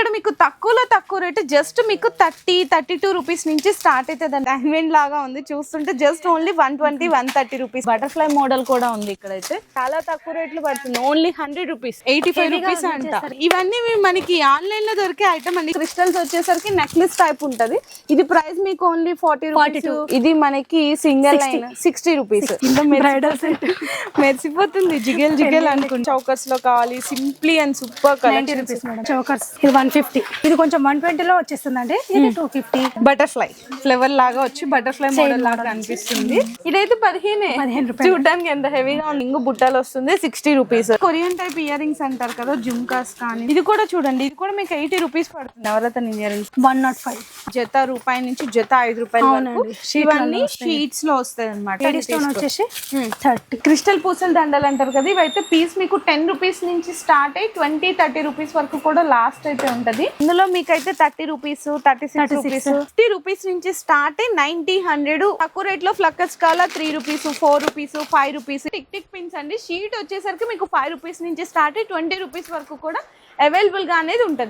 ఇక్కడ మీకు తక్కువలో తక్కువ రేటు జస్ట్ మీకు థర్టీ థర్టీ టూ రూపీస్ నుంచి స్టార్ట్ అవుతుంది అండి డైమండ్ లాగా ఉంది. చూస్తుంటే just only one twenty one thirty rupees butterfly model కూడా ఉంది ఇక్కడైతే. చాలా తక్కువ రేట్లు పడుతుంది. Only hundred rupees eighty five rupees అంట. ఇవన్నీ మనకి ఆన్లైన్లో దొరికే ఐటమ్ అండి. క్రిస్టల్స్ వచ్చేసరికి నెక్లెస్ టైప్ ఉంటది. ఇది ప్రైస్ మీకు ఓన్లీ ఫార్టీ రూపీస్ ఇది మనకి సింగిల్ లైన్ సిక్స్టీ రూపీస్ మెరిసిపోతుంది. జిగేల్ జిగేల్ అనుకుంటే. చౌకర్స్లో కావాలి. Simply and super ninety rupees chokers ఇది వన్ ఫిఫ్టీ. ఇది కొంచెం వన్ ట్వంటీలో వచ్చేస్తుందండి. ఇది టూ ఫిఫ్టీ. బటర్ఫ్లై. ఫ్లేవర్ లాగా వచ్చి బటర్ఫ్లై మోడల్ లాగా కనిపిస్తుంది ఇదైతే పదిహేనే. చూడడానికి ఎంత హెవీగా ఉంది. ఇంగు బుట్టలు వస్తుంది sixty rupees. Korean type ear rings అంటారు కదా జుమ్కాస్ కానీ. ఇది కూడా చూడండి. ఇది కూడా మీకు ఎయిటీ రూపీస్ పడుతుంది. Navaratna ear rings one nought five. జత రూపాయి నుంచి జత ఐదు రూపాయల ఇవన్నీ. షీట్స్లో వస్తాయి అనమాట స్టోన్ వచ్చేసి థర్టీ. క్రిస్టల్ పూసల దండలు అంటారు కదా ఇవైతే పీస్ మీకు టెన్ రూపీస్ నుంచి స్టార్ట్ అయ్యి ట్వంటీ థర్టీ రూపీస్ వరకు కూడా లాస్ట్ అయితే ఉంటది. ఇందులో మీకైతే thirty rupees thirty six 36. Rupees fifty rupees నుంచి స్టార్ట్ అయ్యి నైన్టీ హండ్రెడ్. తక్కువ రేట్లో ఫ్లక్కర్స్ కావాలా? Three rupees four rupees five rupees. Tick tick pins అండి. షీట్ వచ్చేసరికి మీకు ఫైవ్ రూపీస్ నుంచి స్టార్ట్ అయ్యి ట్వంటీ రూపీస్ వరకు కూడా అవైలబుల్గా అనేది ఉంటుంది.